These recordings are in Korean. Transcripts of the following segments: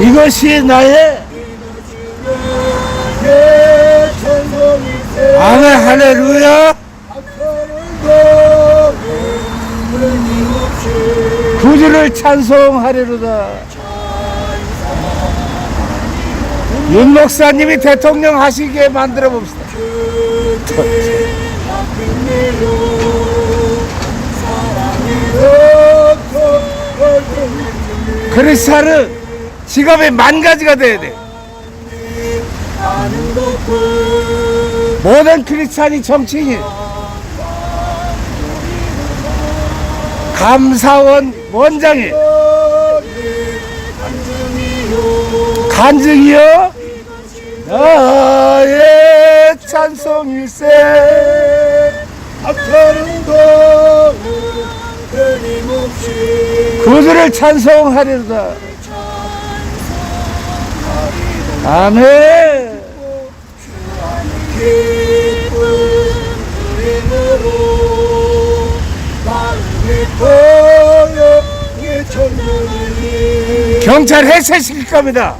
이것이 나의 할렐루야. 구주를 찬송하리로다. 윤 목사님이 대통령 하시게 만들어 봅시다. 크리스찬은 직업이 만 가지가 돼야 돼 모든 크리스찬이 정치인 감사원 원장이 간증이여 나의 찬송일세. 끊임없이 구주를 찬송하리로다. 아멘 경찰 해체시킬 겁니다.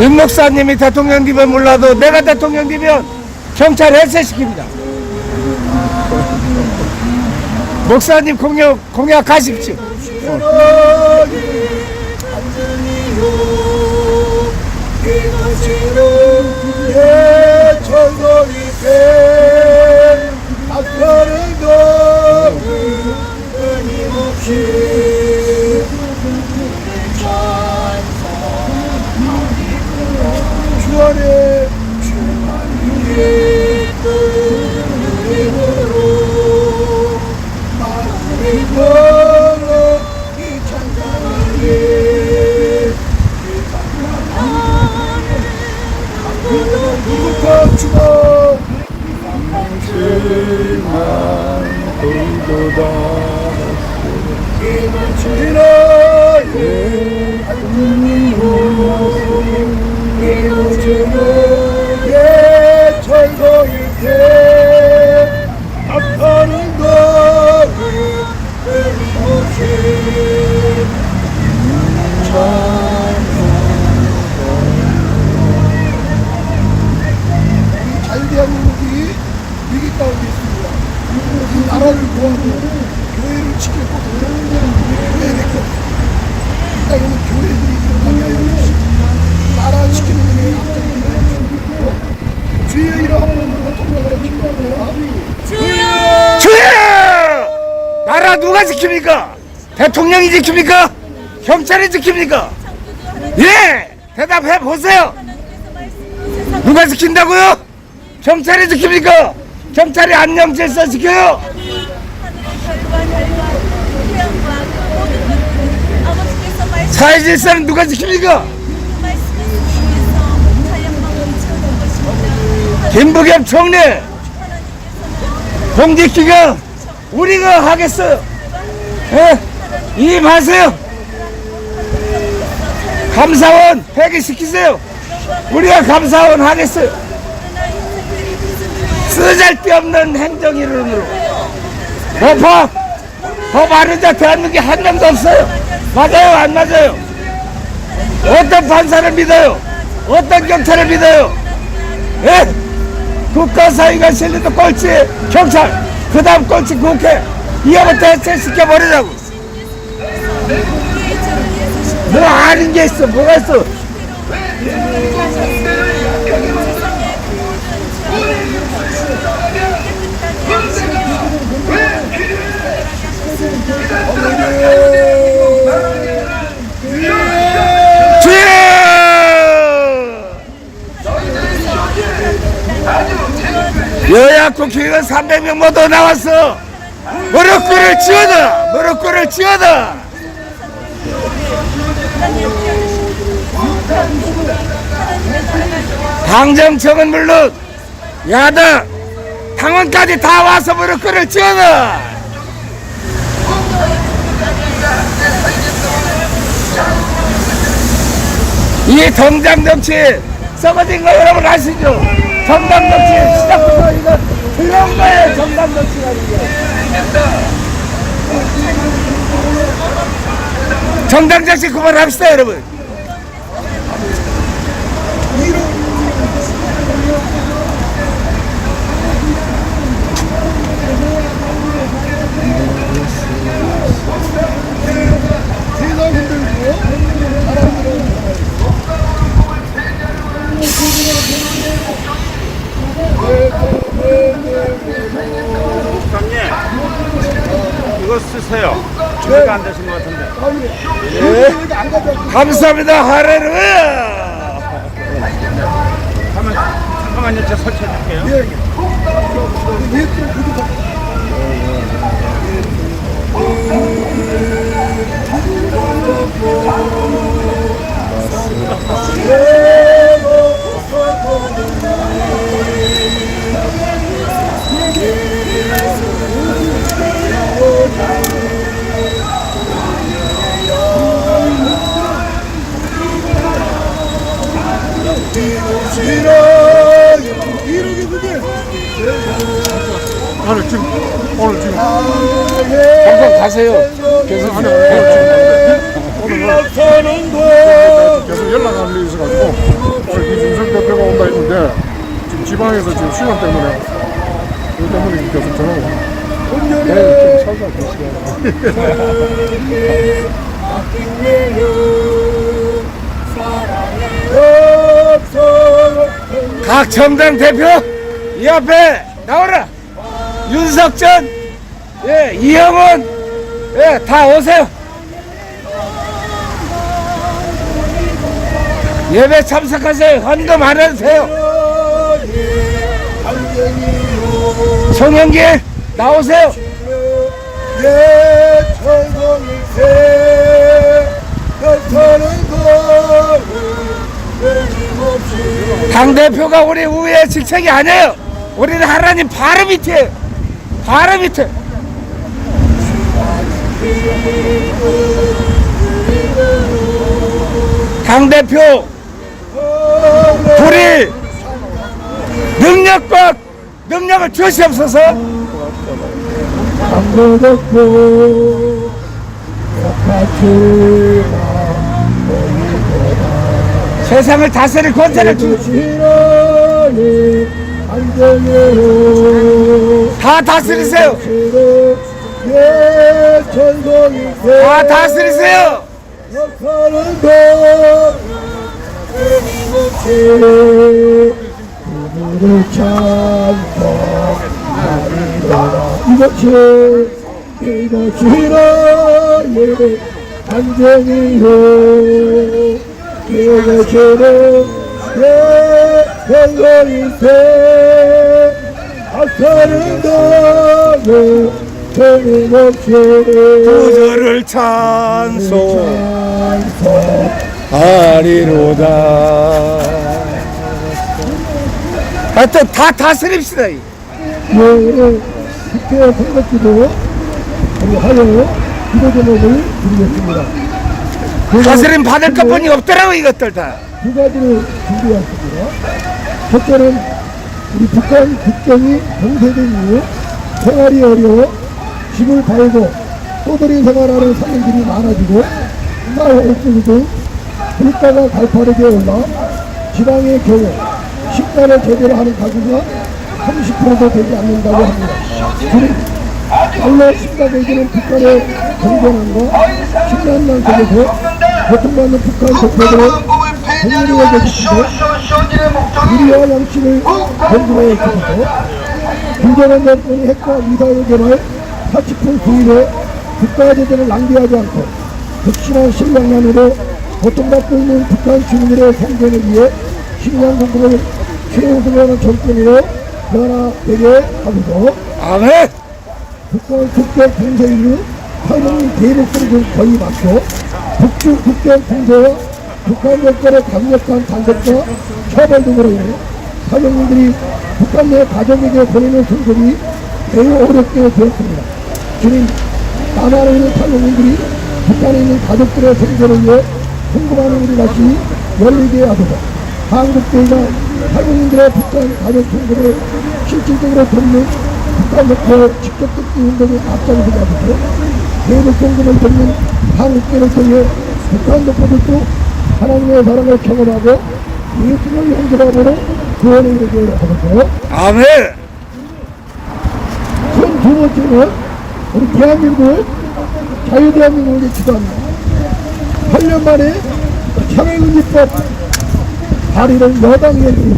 윤 목사님이 대통령 되면 몰라도 내가 대통령 되면 경찰 해체시킵니다. 목사님 공약, 공약하십시오. 너 나라 누가 지킵니까? 대통령이 지킵니까? 경찰이 지킵니까? 예! 대답해 보세요! 누가 지킨다고요? 경찰이 지킵니까? 경찰이 안녕 질서 지켜요? 사회 질서는 누가 지킵니까? 김부겸 총리 공직기강 우리가 하겠어요. 예? 임하세요. 감사원 폐기시키세요. 우리가 감사원 하겠어요. 쓰잘데없는 행정이론으로 법화 법 아는 자 대한민국에 한 명도 없어요. 맞아요 안 맞아요? 어떤 판사를 믿어요? 어떤 경찰을 믿어요? 예? 국가 사위가 실리도 꼴찌 경찰 그 다음 꼴찌 국회 이거부터 해체시켜버리자고 뭐 아는 게 있어 뭐가 있어 여 여야 국회의원 300명 모두 나왔어. 무릎 꿇을 지어다 무릎 꿇을 지어다 당정청은 물론 야당 당원까지 다 와서 무릎 꿇을 지어라 이 정당 정치 썩어진 거 여러분 아시죠? 정당 정치 시작부터 이거 그런 거예요 정당 정치가 이게 정당 정치 그만합시다 여러분 세상 힘들고 사람들은 장님 이거 쓰세요. 준비가 안 되신 것 같은데. 예. 감사합니다 하레루야 잠깐만, 잠깐만요. 제가 설치해 줄게요. 예. 얘 가세요. 아니 오늘 일어서는 거 계속 연락 안돼 있어가지고 오늘 이준석 대표가 온다 했는데 지금 지방에서 지금 시간 때문에 그 때문에 계속 전화가 와. 온전히 각 정당 대표 이 앞에 나오라! 윤석전! 예 이영원 예 다 오세요. 예배 참석하세요. 헌금 안 해주세요. 송영길 나오세요. 예당 대표가 우리 우회의 직책이 아니에요. 우리는 하나님 바로 밑에 바로 밑에 당 대표 불일 능력과 능력을 주시옵소서. 세상을 다스릴 권세를 주, 신원이 안정으로 다 다스리세요 예다 다스리세요 끊임없이 그들을 찬송하리라 이것이 이것이 너의 안정이요 이것이 너의 천공일세 역사는 너의 끊임없이 구주를 찬송 하리로다 하여튼 다 다스립시다 이. 여러분의 국회 선거기도 하여 기도 제목을 드리겠습니다. 다스림 받을 것뿐이 없더라고 이것들 다두 가지를 준비했습니다. 첫째는 우리 북한 국경이 봉쇄된 이후 생활이 어려워 집을 팔고 또들이 생활하는 사람들이 많아지고 옥수수 물가가 가파르게 올라 지방의 경우 식단을 제대로 하는 가구가 30%도 되지 않는다고 합니다. 달러 심각해지는 북한의 경제난과 식량난 속에서 고통받는 북한 대표들의 국민의 계시는데 우리와 양심을 건조해 주셔서 김정은 정권이 핵과 미사일 개발 80% 수입에 국가 재정을 낭비하지 않고 극심한 식량난으로 고통받고 있는 북한 주민들의 생존을 위해 식량 공급을 최우선하는 정권으로 변화되게 하고서 아멘 북한 국경 봉쇄 이후 탈북민 대북 선수 거의 맞고 북주 국경 봉쇄와 북한 정권의 강력한 단속과 처벌 등으로 인해 사병님들이 북한 내 가족에게 보내는 성적이 매우 어렵게 되었습니다. 주님, 남한에 있는 사병님들이 북한에 있는 가족들의 생존을 위해 궁금하는 우리 다시 열리게 하소서. 한국교회가 사병님들의 북한 가족 생존을 실질적으로 돕는 북한 역할 직접 듣기 운동에 앞장서게 하소서. 대북 송금을 돕는 한국교회를 통해 북한 독보들도 하나님의 사랑을 경험하고 예수를 영접함으로 구원에 이르게 하소서. 아멘. 그럼 두 번째는 우리 대한민국을 자유대한민국을 기도합니다. 8년 만에 참여금지법 발의를 여당 의원들이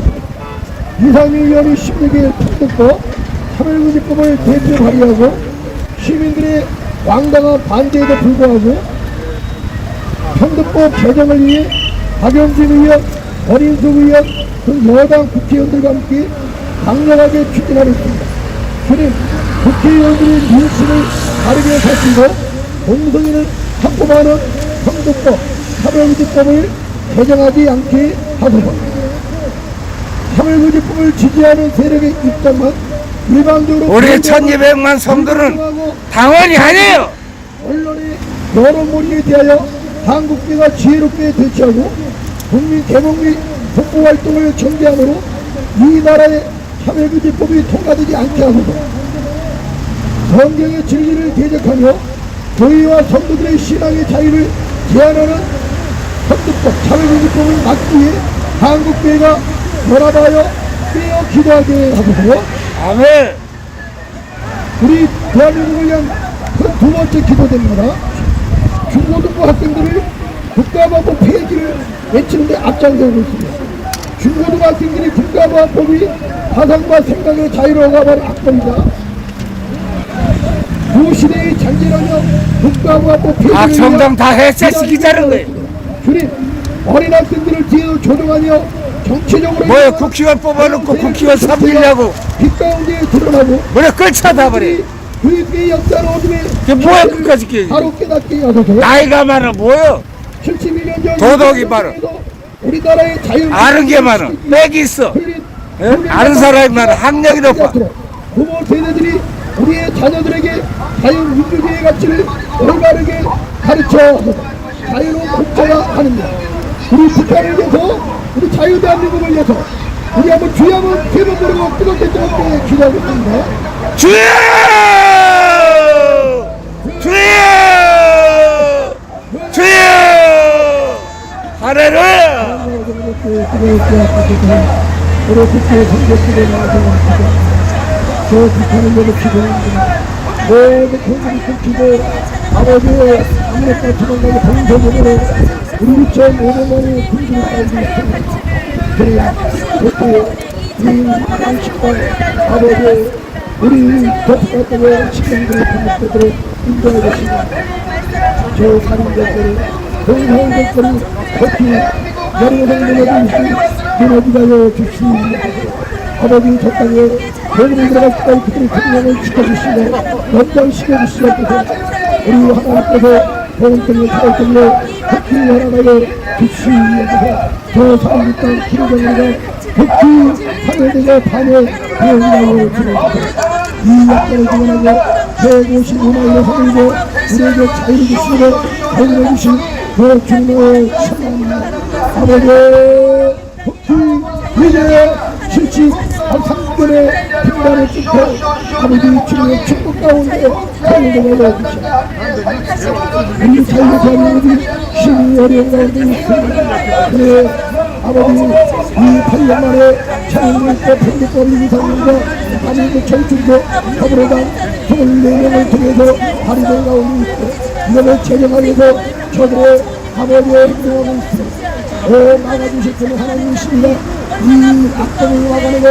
이상민 의원이 16일 통독법 참여금지법을 대표 발의하고 시민들의 왕당한 반대에도 불구하고 편득법 개정을 위해 박영진 의원, 원인숙 의원 등 여당 국회의원들과 함께 강력하게 추진하고 있습니다. 주님, 국회의원들의 민심을 바르게 살피고 공성위를 확보하는 선거법, 사회의지법을 개정하지 않게 하소서. 사회의지법을 지지하는 세력의 입장만 일방적으로 우리 공개하고 1200만 성도는 불평하고 당원이 아니에요. 언론의 여론몰이에 대하여 한국계가 지혜롭게 대처하고 국민 개몽 및 복구 활동을 전개하므로 이 나라의 차별규제법이 통과되지 않게 하소서 성경의 진리를 대적하며 교회와 성도들의 신앙의 자유를 제한하는 선두법 차별규제법을 막기 위해 한국교회가 연합하여 깨어 기도하게 하소서 아멘. 우리 대한민국을 위한 그두 번째 기도됩니다. 중고등부 학생들을 국가보안법 폐지를 외치는데 앞장서고 있습니다. 중고등부 학생들이 국가보안법이 사상과 생각의 자유를 억압하는 악법이다. 구시대의 잔재라며 폐지를 각 정당 위한 다 해체 시키자는 거예요. 주님, 어린 학생들을 뒤에서 조종하며 정치적으로 뭐야 국회의원 뽑아놓고 국회의원 삼기려고 빛 가운데 드러나고 뭐야 끌쳐다 버려. 교육의 역사를 어둠에 그게 뭐야 끝까지 깨. 바로 깨닫게 하소서 나이가 많아 뭐야? 71년 전 도덕이 많아. 우리나라의 자유 아는 게 많아. 빽이 있어. 예? 아는 사람이 많아. 학력이 높아. 부모 세대들이 우리의 자녀들에게 자유민주주의의 가치를 올바르게 가르쳐. 자유로운 국가가 하느냐 우리 북한을 위해서 우리 자유 대한민국을 위해서 우리 한번 주여 한번 세번 부르고 뜨겁게 뜨겁게 기도하겠습니다 주여! 주여! 주여! 하레루야! 우리 국회 선거집에 나와서 저 북한을 위해 기도합니다. 모든 국민이 끊기고 아버지의 압력과 도망가고 동서문으로 우리 2,500만의 군주를 살고 있습니다. 그래야 그때 이 양식과 아버지의 우리 독특한 식량들을 반복되도록 인도해 주시고 저 살인자들을 동상자들을 특히 무너진 무너지가여 주시옵소서 아버지 저 땅에 대부분 들어갈 때까지 그들의 생명을 지켜주시고 연장시켜 주시옵소서 우리 하나님께서 살을 때문에 특히 하나님을 주시옵소서 저 사람 땅 기르정이가 특히 하늘에게 밤에 배우라고 주옵소서 이 약간을 주문하고 155만의 성이고 우리에게 자유를 주시고 복을 주신 그 이제 실직 한 3분의 빈단을 뚫고 아버지 주님의 축복 가운데 하늘을 열어주시오. 우리 자유의 대한민국이 힘이 어려운 가운데 있습니다 그래 아버지 이 8년 만에 차영민과 편집법 이상님과 한민국 정충도 더불어당 24명을 통해서 발의된 가운데 있고 제정하기 위해서 저들의 아버지의 행동하고 있습니다 오 막아주실 분은 하나님이십니다 이 악법을 막아내고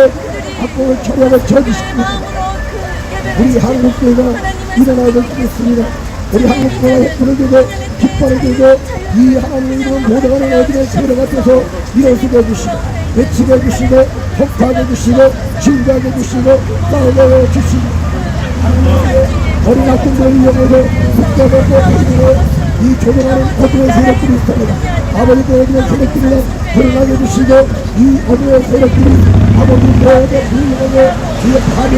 악법을 처리하고 저지시킵니다 우리 한국교회가 일어나야 있습니다. 우리 한국교회가 het불을 들고 깃발을 들고 이 하나님의 이름을 모독하는 어둠의 세력 앞에서 일어서게 해주시고 외치게 해주시고 폭파하게 해주시고 진가하게 해주시고 싸우게 하나님의 어린 학생들을 이용해서 국가적으로 이 조종하는 어두운 세력들이 있습니다. 아버지께 여기는 세력들이나 드러나게 해주시고 이 어두운 세력들이 아버지 모두 불명하게 주의 파괴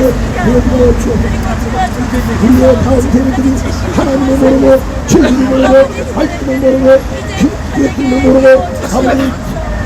되어주어 주옵소서. 우리의 다음 세력들이 하나님을 모르고 진리를 모르고 말씀을 모르고 기쁨을 모르고 아버지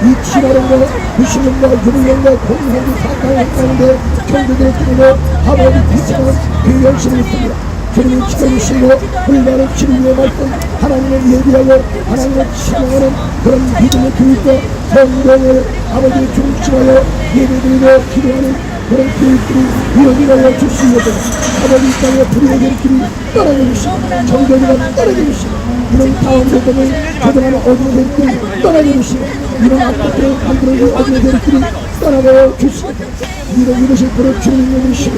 이 치마름과 부시름과 유불령과 공산주 사탕을 가운데 경제들을 끼고 아버지 비참한 그 열심을 있습니다. 주님이 지켜주시고 우리나라는 진리의 말씀 하나님을 예비하고 하나님을 신앙하는 그런 믿음의 교육과 성경을 아버지 중심하여 예배드리고 기도하는 그런 교육들이 이어지게 주시옵소서. 아버지 이 땅에 불의의 길이 떠나게 주시고 정교리가 떠나게 주시고 이런 다음 세대를 조정하는 어두운 세력들이 떠나게 주시고 이런 악법들을 만들어줄 어두운 세력들이 떠나게 주시고 이런 이것이 바로 주님의 이시고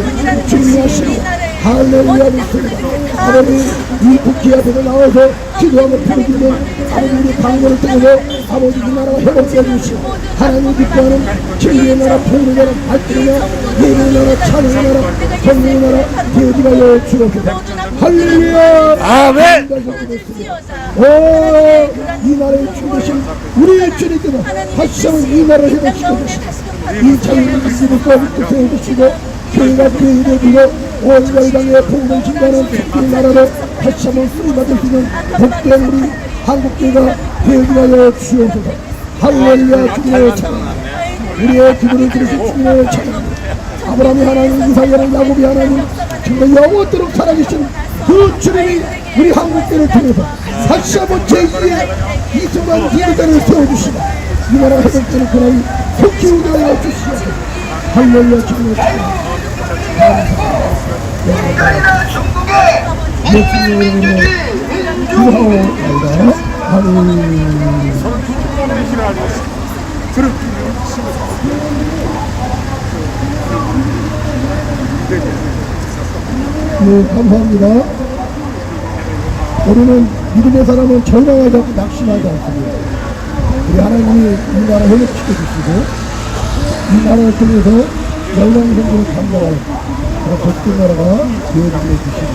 주님의 하시고 할렐루야 믿습니다. 아버님 이 국회 앞에서 나와서 기도하고 부르짖는 아버님 우리 강도를 통해서 아버지 이 나라가 회복되어 주시오 하나님 기뻐하는 진리의 나라 풍부의 나라 밝히는 나라 예배의 나라 찬양의 나라 성령의 나라 되어지가 여 주옵소서 할렐루야 아멘 오이 나라의 주되신 우리의 주님께서 다시 한번 이 나라를 회복시켜 주시오 이 자유를 믿고 믿고 세워주시고 교회가 교회를 믿고 5월달방의 풍을 증가하는 우리나라를 다시 한번 쓰리받을 수 있는 복된 우리 한국교회가 되기 위하여 주옵소서. 할렐루야 주님의 찬양 우리의 기도를 들으신 주님의 찬양 아브라함이 하나님 이삭이 하나님 야곱이 하나님 정말 영원토록 살아계신 그 주님이 우리 한국교회를 통해서 다시 한번 제2의 이승만 기도자를 세워주시고 이 나라 회복되는 그날이 속히 우리하여 주시옵소서. 할렐루야 주님의 찬양 예수님의 이름으로 기도하옵나이다 아멘 네, 감사합니다. 우리는 믿음의 사람은 절망하지 않고 낙심하지 않습니다. 우리 하나님이 이 나라 회복시켜 주시고 이 나라를 통해서 그런 복된 나라가 되어지게 주시고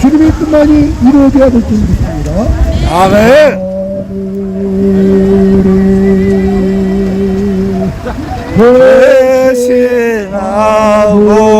주님의 뜻만이 이루어져야 될 줄 믿습니다. 아멘. 대신 아버지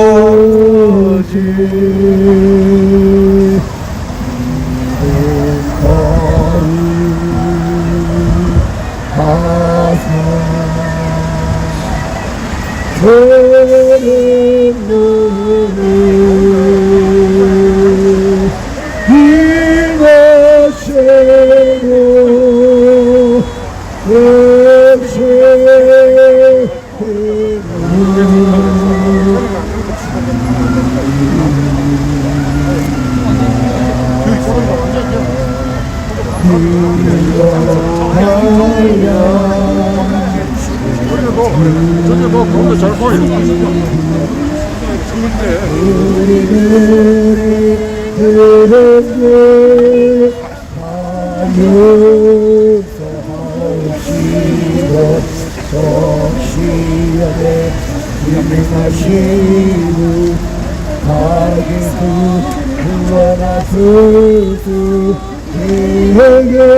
하시고 가게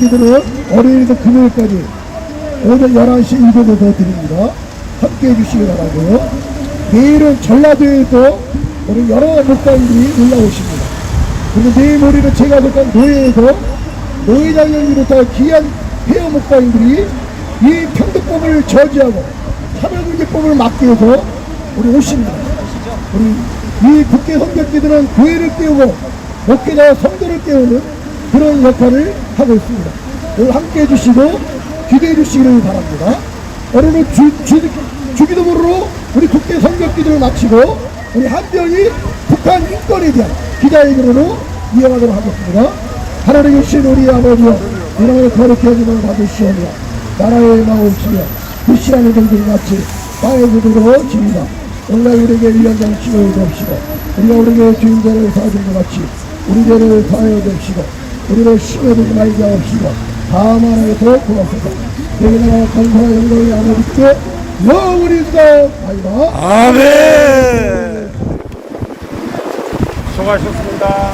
성적기들은 월요일에서 금요일까지 오전 11시 1분에 더 드립니다. 함께 해주시기 바라고요. 내일은 전라도에도 우리 여러 목사님들이 올라오십니다. 그리고 내일 모레는 제가 속한 노예에서 노예장을 비롯한 귀한 회원 목사님들이 이 평등법을 저지하고 차별금지법을 막기 위해서 우리 오십니다. 우리 이 국회 성적기들은 교회를 깨우고 목회자와 성도를 깨우는 그런 역할을 하고 있습니다. 오늘 함께 해주시고 기대해 주시기를 바랍니다. 오늘은 주, 주, 주기도문으로 우리 국회 성격기도를 마치고 우리 한병이 북한 인권에 대한 기자회견으로 이어가도록 하겠습니다. 하나님 주신 우리 아버지여 이름을 거룩히 하지만 받으시오며 나라의 그 시간의 동생 같이 땅에서도 집니다. 오늘 우리에게 위원장 치료해 줍시고 우리가 우리에게 주인자를 사준 것 같이 우리 죄를 사하여 줍시고 우리를 말게 하옵시고 다만하게 더 고맙소서. 내게나 감사와 영광이 아버지께 영원히 있사옵나이다 아멘. 수고하셨습니다.